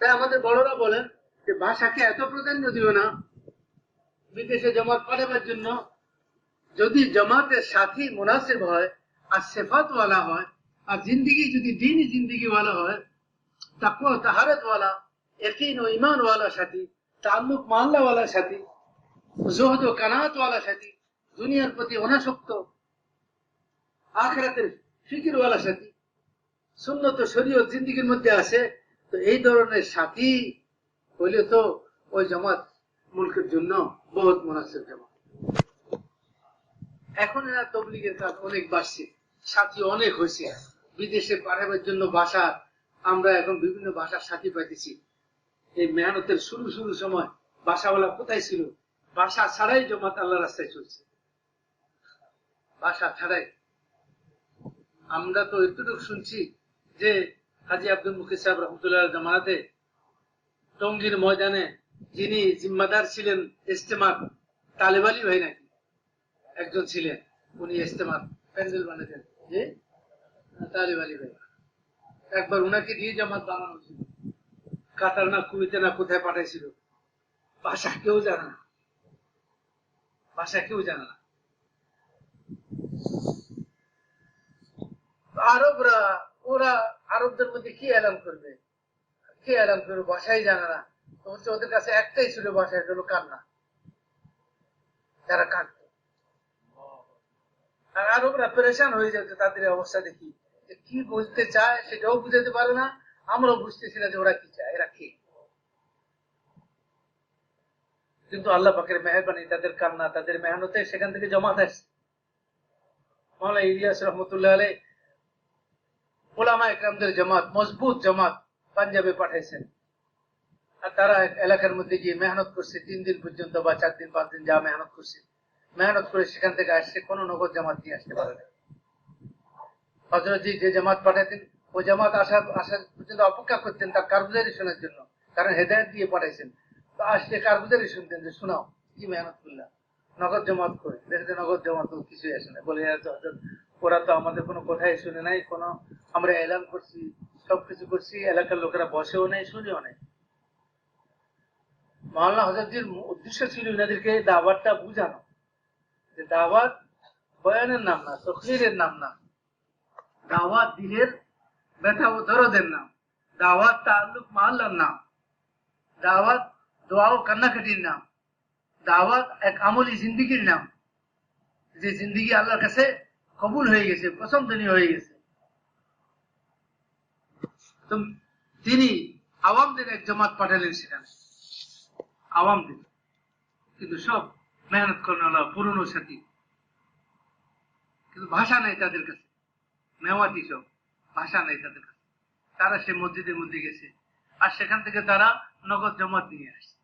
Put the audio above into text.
তাই আমাদের বড়রা বলেন যে ভাষাকে এত প্রাধান্য দিও না বিদেশে জমাত পাঠাবার জন্য। যদি জমাতের সাথে মুনাসিব হয় আর সেফাতওয়ালা হয় আর জিন্দিগি যদি দিনই জিন্দিগিওয়ালা হয় তাকুয়া তাহারতওয়ালা একইন ও ইমানওয়ালা সাথী তাল্লুক মাল্লাওয়ালা সাথী, জোহদ ও কানাতওয়ালা সাথী, দুনিয়ার প্রতি অনাসক্ত আখ আখরাতের ফিকিরওয়ালা সাথী, সুন্নত শরীয় জিন্দিগির মধ্যে আছে তো এই ধরনের সাথী হইলে তো ওই জামাত মুলকের জন্য বহুত মুনাসিব জামাত। এখন এরা তবলিগের কাজ অনেক বাড়ছে। সাথী অনেক হয়েছে। বিদেশে পাঠাবার জন্য ভাষা আমরা এখন বিভিন্ন ভাষার সাথী পাইতেছি। এই মেহনতের শুরু শুরু সময় ভাষাওয়ালা কোথায় ছিল? ভাষা ছাড়াই জমাত আল্লাহ রাস্তায় চলছে। ভাষা ছাড়াই। আমরা তো এতটুকু শুনছি যে হাজি আব্দুল মুকির সাহেব রহমতুল্লাহ জামানাতে টঙ্গীর ময়দানে যিনি জিম্মাদার ছিলেন ইস্তেমার তালেবালি ভাই নাকি? একজন ছিলেন, উনি ইস্তেমার প্যান্ডেল বানাতেন। যে তালেবালি ভাই। একবার উনাকে দিয়ে জামাত বানানো ছিল। কাতার না কুইতে না কোথায় পাঠাইছিল? ভাষা কেউ জানে না। ভাষা কেউ জানে না। আরবরা, ওরা আরবদের মধ্যে কি এলান করবে? কি এলান করবে? ভাষাই জানে না। হচ্ছে ওদের কাছে একটাই ছিল ভাষা এটা হলো কান্না। যারা কাঁদত। আর আরবরা পরেশান হয়ে যেত তাদের অবস্থা দেখি। কি বুঝতে চায় সেটাও বুঝাতে পারে না। আমরাও বুঝতেছি না যে ওরা কি চায়। এরা কে? কিন্তু আল্লাহ পাকের মেহরবানি, তাদের কান্না, তাদের মেহনতে সেখান থেকে জমাত আসছে মৌলা ইলিয়াস রহমতুল্লাহ আলাই ওলামা একরামদের জামাত মজবুত জামাত পাঞ্জাবে পাঠাইছেন। আর তারা এলাকার মধ্যে গিয়ে মেহনত করছে তিন দিন পর্যন্ত বা চার দিন পাঁচ দিন যা মেহনত করছে। মেহনত করে সেখান থেকে আসছে কোন নগদ জামাত নিয়ে আসতে পারে হজরতজি যে জামাত পাঠাতেন ওই জামাত আসা আসা পর্যন্ত অপেক্ষা করতেন তার কারগুজারি শোনার জন্য। কারণ হেদায়ত দিয়ে পাঠাইছেন। তো আসলে কারগুজারি শুনতেন যে শোনাও কি মেহনত করলাম নগদ জমাত করে। দেখতে নগদ জমাত কিছুই আসে না। বলে "হ্যাঁ, হজরত, ওরা তো আমাদের কোনো কথাই শুনে নাই কোনো আমরা এলান করছি, সবকিছু করছি, এলাকার লোকেরা বসেও নেই শুনেও নেই। মহল্লা হজরতজির উদ্দেশ্য ছিল এনাদেরকে দাওয়াতটা বুঝানো। যে দাওয়াত বয়ানের নাম না তকলিরের নাম না। দাওয়াত দিলের ব্যথা ও দরদের নাম। দাওয়াত তাল্লুক মহল্লার নাম। দাওয়াত দোয়া ও কান্নাকাটির নাম। দাওয়াত এক আমলি জিন্দিগির নাম। যে জিন্দিগি আল্লাহর কাছে কবুল হয়ে গেছে, পছন্দনীয় হয়ে গেছে। তিনি আওয়ামদের এক জামাত পাঠালেন সেখানে। আওয়ামদের কিন্তু সব মেহনত করেন পুরনো সাথী। কিন্তু ভাষা নাই তাদের কাছে। মেওয়াতি সব, ভাষা নাই তাদের কাছে। তারা সে মসজিদের মধ্যে গেছে। আর সেখান থেকে তারা নগদ জমাত নিয়ে আসছে।